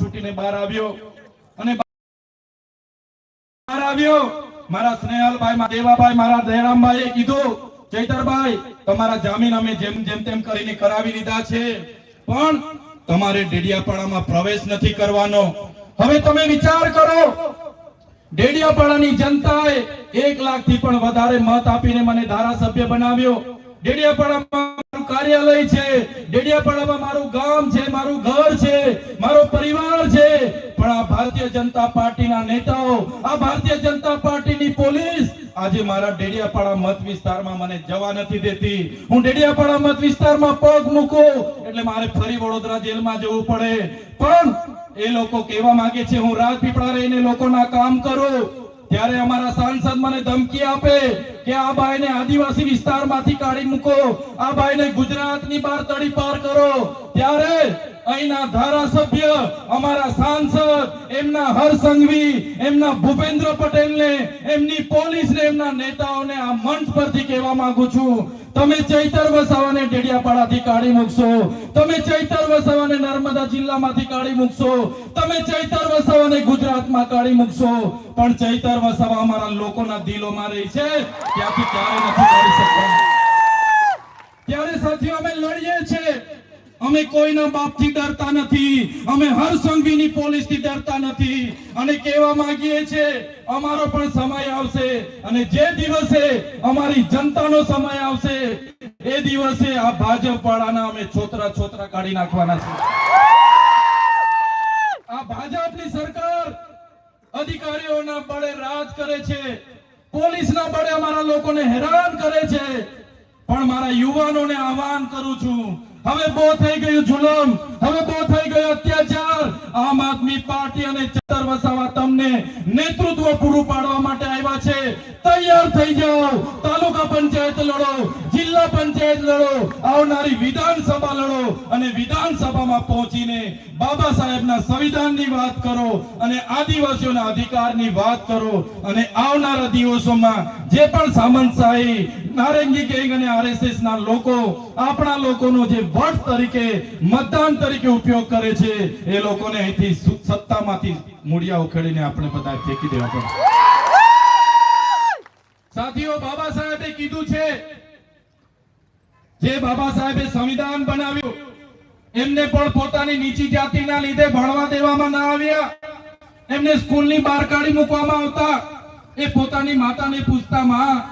છૂટીને બહાર આવ્યો અને બહાર આવ્યો. મારા સ્નેહલભાઈ દેવાભાઈ, મારા દયારામભાઈએ કીધું, ચૈતરભાઈ, તમારા જામીન અમે જેમ જેમ તેમ કરીને કરાવી લીધા છે, પણ તમારે ડેડિયાપાડામાં પ્રવેશ નથી કરવાનો. હવે તમે વિચાર કરો, ડેડિયાપાડાની જનતાએ એક લાખથી પણ વધારે મત આપીને મને ધારાસભ્ય બનાવ્યો. ડેડિયાપાડામાં મારું કાર્યાલય છે, ડેડિયાપાડામાં મારું ગામ છે, મારું ઘર છે પરિવાર છે. પણ આ ભારતીય જનતા પાર્ટીના નેતાઓ, આ ભારતીય જનતા પાર્ટીની પોલીસ આજે મારા ડેડિયાપાડા મત વિસ્તારમાં મને જવા નથી દેતી. હું ડેડિયાપાડા મત વિસ્તારમાં પગ મૂકું એટલે મારે ફરી વડોદરા જેલમાં જવું પડે. પણ એ લોકો કહેવા માંગે છે, હું રાજપીપળા રહીને લોકોના કામ કરું. ત્યારે અમારા સાંસદ મને ધમકી આપે કે આ ભાઈને આદિવાસી વિસ્તારમાંથી કાઢી મૂકો. આ ભાઈને ગુજરાતની બહાર તડી પાર કરો. ત્યારે અહીંના ધારાસભ્ય, અમારા સાંસદ, એમના હરસંઘવી એમના ભૂપેન્દ્ર પટેલને, એમની પોલીસને, એમના નેતાઓને આ મંચ પરથી કહેવા માંગુ છું. તમે ચૈતર વસાવાને ડેડિયાપાડાથી કાઢી મૂકશો. તમે ચૈતર વસાવાને નર્મદા જિલ્લામાંથી કાઢી મૂકશો. તમે ચૈતર વસાવાને ગુજરાતમાં કાઢી મૂકશો. પણ ચૈતર વસાવા અમારા લોકોના દિલોમાં રહી છે. ત્યાંથી ક્યારે નથી કાઢી શકતા. ત્યારે સાથીઓ, અમે લડીએ છીએ. અમે કોઈના બાપથી ડરતા નથી. અમે હર સંઘવીની પોલીસથી ડરતા નથી. અને કહેવા માંગીએ છીએ, અમારો પણ સમય આવશે. અને જે દિવસે અમારી જનતાનો સમય આવશે, એ દિવસે આ ભાજપ વાળાના અમે છોતરા છોતરા કાઢી નાખવાના છે આ ભાજપની સરકાર અધિકારીઓના બળે રાજ કરે છે. પોલીસના બળે અમારા લોકોને હેરાન કરે છે. પણ મારા યુવાનોને આહવાન કરું છું હવે બહુ થઈ ગયું જુલમ. હવે બહુ થઈ ગયો અત્યાચાર. આમ આદમી પાર્ટી અને ચતર વસાવા તમને નેતૃત્વ પૂરું પાડવા માટે આવ્યા છે. તૈયાર થઈ જાઓ. તાલુકા પંચાયત લડો. જિલ્લા પંચાયત લડો આવનારી વિધાનસભા લડો અને વિધાનસભામાં પહોંચીને બાબા સાહેબના સંવિધાનની વાત કરો અને આદિવાસીઓના અધિકારની વાત કરો અને આવનારા દિવસોમાં જે પણ સામંતશાહી નારંગી ગેંગ અને આરએસએસ ના લોકો આપણા લોકોનો જે વટ તરીકે મતદાન તરીકે ઉપયોગ કરે છે એ લોકોને અહીંથી સત્તામાંથી મૂળિયા ઉખેડીને આપણે બધા ફેંકી દેવા પડે. સાથીઓ બાબા સાહેબે કીધું છે જે બાબા સાહેબે સંવિધાન બનાવ્યું, એમને પણ પોતાની નીચી જાતિના લીધે ભણવા દેવામાં ના આવ્યા. એમને સ્કૂલની બહાર કાઢી મૂકવામાં આવતા. એ પોતાની માતાને પૂછતા, માં,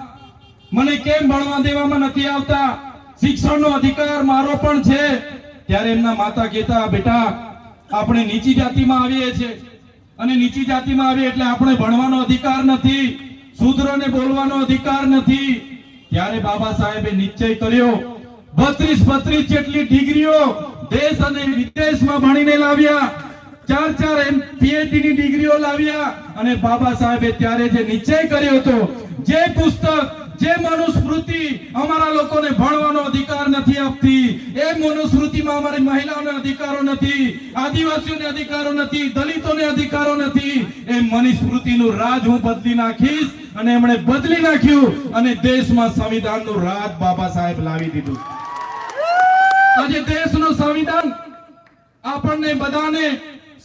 મને કેમ ભણવા દેવામાં નથી આવતા? શિક્ષણનો અધિકાર મારો પણ છે. ત્યારે એમના માતા કહેતા, બેટા, આપણે નીચી જાતિમાં આવીએ છીએ. અને નીચી જાતિમાં આવીએ એટલે આપણે ભણવાનો અધિકાર નથી, શૂદ્રને બોલવાનો અધિકાર નથી. ત્યારે બાબા સાહેબે નિશ્ચય કર્યો બત્રીસ બત્રીસ જેટલી ડિગ્રીઓ દેશ અને વિદેશમાં ભણીને લાવ્યા. ચાર ચાર એમ પીએચડી ની ડિગ્રીઓ લાવ્યા અને બાબા સાહેબે ત્યારે જે નિશ્ચય કર્યો હતો, જે પુસ્તક, જે મનુસ્મૃતિ અમારા લોકોને ભણવાનો અધિકાર નથી આપતી, એ મનુસ્મૃતિમાં અમારી મહિલાઓને અધિકારો નથી, આદિવાસીઓને અધિકારો નથી, દલિતોને અધિકારો નથી, એ મનુસ્મૃતિનું રાજ હું બદલી નાખીશ અને એમણે બદલી નાખ્યું અને દેશમાં સંવિધાનનું રાજ બાબા સાહેબ લાવી દીધું. આજે દેશનું સંવિધાન આપણને બધાને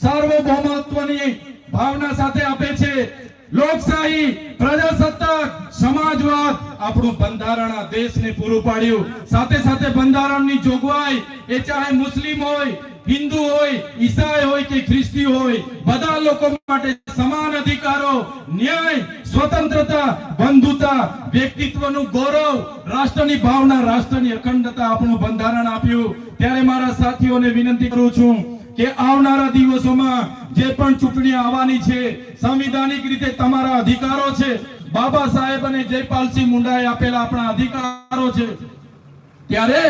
સાર્વભૌમત્વની ભાવના સાથે આપે છે. લોકશાહી, પ્રજાસત્તાક, સમાજવાદ આપણું બંધારણ આ દેશને પૂરું પાડ્યું. સાથે સાથે બંધારણની જોગવાઈ, એ ચાહે મુસ્લિમ હોય હિન્દુ હોય, ઈસાઈ હોય કે ખ્રિસ્તી હોય, બધા લોકો માટે સમાન અધિકારો, ન્યાય, સ્વતંત્રતા, બંધુતા, વ્યક્તિત્વનું ગૌરવ, રાષ્ટ્રની ભાવના, રાષ્ટ્રની અખંડતા આપણું બંધારણ આપ્યું. ત્યારે મારા સાથીઓને વિનંતી કરું છું કે આવનારા દિવસોમાં જે પણ ચૂંટણી આવવાની છે, સંવિધાનિક રીતે તમારા અધિકારો છે, બાબા સાહેબ અને જયપાલસિંહ મુંડાએ આપેલા આપણા અધિકારો છે. ત્યારે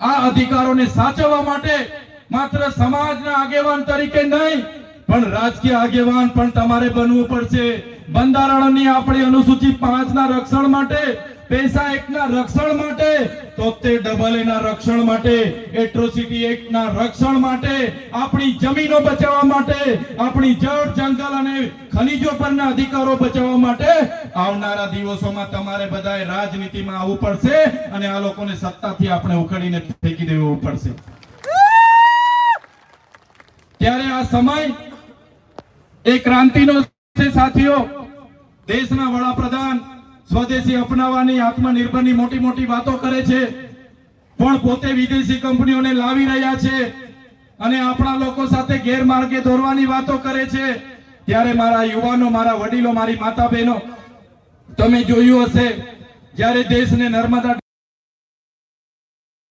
આ અધિકારોને સાચવવા માટે માત્ર સમાજના આગેવાન તરીકે નહીં, પણ રાજકીય આગેવાન પણ તમારે બનવું પડશે. બંધારણની આપણી અનુસૂચિ પાંચ રક્ષણ માટે, પૈસા એક્ટ રક્ષણ માટે, તોતેર ડબલ એ રક્ષણ માટે, એટ્રોસિટી એક્ટ રક્ષણ માટે, આપણી જમીનો બચાવવા માટે, આપણી જળ, જંગલ અને ખનીજો પરના અધિકારો બચાવવા માટે આવનારા દિવસોમાં તમારે બધાએ રાજનીતિમાં આવવું પડશે અને આ લોકોને સત્તાથી આપણે ઉખડીને ફેંકી દેવું પડશે. ત્યારે આ સમય એ ક્રાંતિનો છે સાથીઓ. દેશના વડાપ્રધાન સ્વદેશી અપનાવવાની, આત્મનિર્ભરની મોટી મોટી વાતો કરે છે. પણ પોતે વિદેશી કંપનીઓને લાવી રહ્યા છે અને આપણા લોકો સાથે ગેરમાર્ગે દોરવાની વાતો કરે છે. ત્યારે મારા યુવાનો, મારા વડીલો, મારી માતા બહેનો તમે જોયું હશે, જ્યારે દેશને નર્મદા